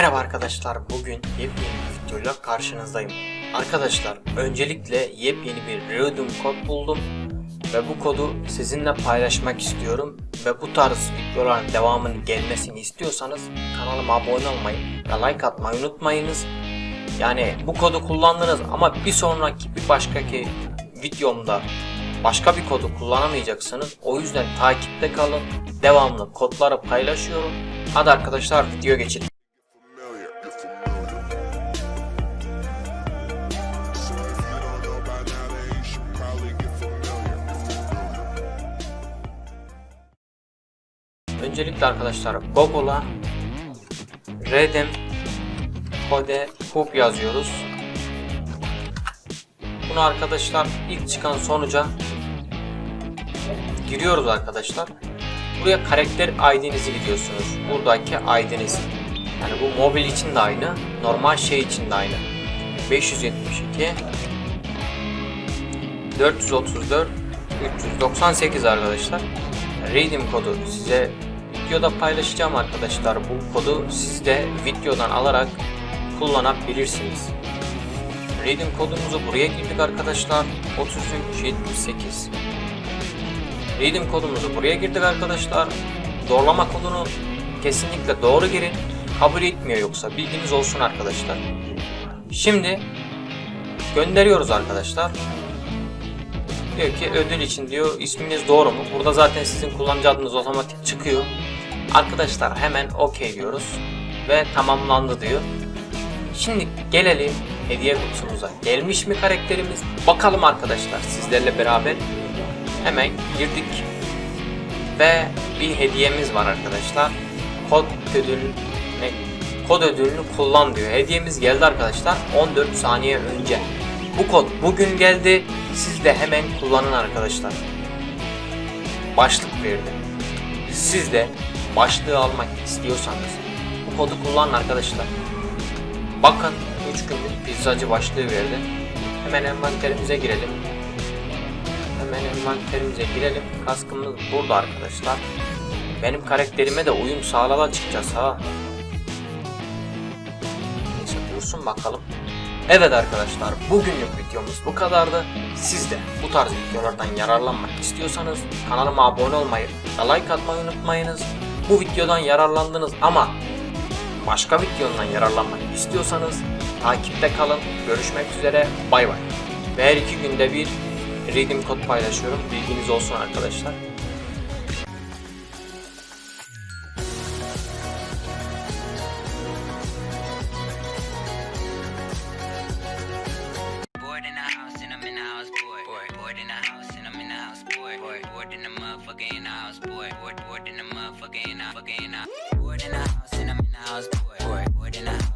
Merhaba arkadaşlar. Bugün yepyeni bir videoyla karşınızdayım. Arkadaşlar öncelikle yepyeni bir Redeem kod buldum ve bu kodu sizinle paylaşmak istiyorum ve bu tarz videoların devamının gelmesini istiyorsanız kanalıma abone olmayı ve like atmayı unutmayınız. Yani bu kodu kullandınız ama bir sonraki bir başkaki videomda başka bir kodu kullanamayacaksınız. O yüzden takipte kalın. Devamlı kodları paylaşıyorum. Hadi arkadaşlar video geçelim. Öncelikle arkadaşlar Google'a Redim Kode Hub yazıyoruz. Bunu arkadaşlar ilk çıkan sonuca giriyoruz arkadaşlar. Buraya karakter ID'nizi gidiyorsunuz. Buradaki ID'niz. Yani bu mobil için de aynı, normal şey için de aynı. 572 434 398 arkadaşlar. Redeem kodu size videoda paylaşacağım arkadaşlar. Bu kodu siz de videodan alarak kullanabilirsiniz. Redeem kodumuzu buraya girdik arkadaşlar. 3378 Redeem kodumuzu buraya girdik arkadaşlar. Doğrulama kodunu kesinlikle doğru girin. Kabul etmiyor yoksa bilginiz olsun arkadaşlar. Şimdi gönderiyoruz arkadaşlar. Diyor ki ödül için diyor isminiz doğru mu? Burada zaten sizin kullanıcı adınız otomatik çıkıyor. Arkadaşlar hemen OK diyoruz ve tamamlandı diyor. Şimdi gelelim hediye kutumuza. Gelmiş mi karakterimiz? Bakalım arkadaşlar sizlerle beraber hemen girdik ve bir hediyemiz var arkadaşlar. Kod ödülünü? Kod ödülünü kullan diyor. Hediyemiz geldi arkadaşlar 14 saniye önce. Bu kod bugün geldi. Siz de hemen kullanın arkadaşlar. Başlık verdi. Siz de başlığı almak istiyorsanız bu kodu kullanın arkadaşlar. Bakın 3 günlük pizzacı başlığı verdi. Hemen envanterimize girelim. Hemen envanterimize girelim. Kaskımız burada arkadaşlar. Benim karakterime de uyum sağladı açıkçası ha. Neyse dursun bakalım. Evet arkadaşlar bugünlük videomuz bu kadardı. Siz de bu tarz videolardan yararlanmak istiyorsanız kanalıma abone olmayı ve like atmayı unutmayınız. Bu videodan yararlandınız ama başka videodan yararlanmak istiyorsanız takipte kalın. Görüşmek üzere. Bay bay. Ve her iki günde bir redeem kod paylaşıyorum. Bilginiz olsun arkadaşlar. Bored in the the house, boy. Bored, bored in the house and I'm in the house, boy. Bored, bored in the motherfucker in the house, boy. Bored, bored in the motherfucker in the fucking in the. Bored in the house and I'm in the house, boy. Bored, bored in the house.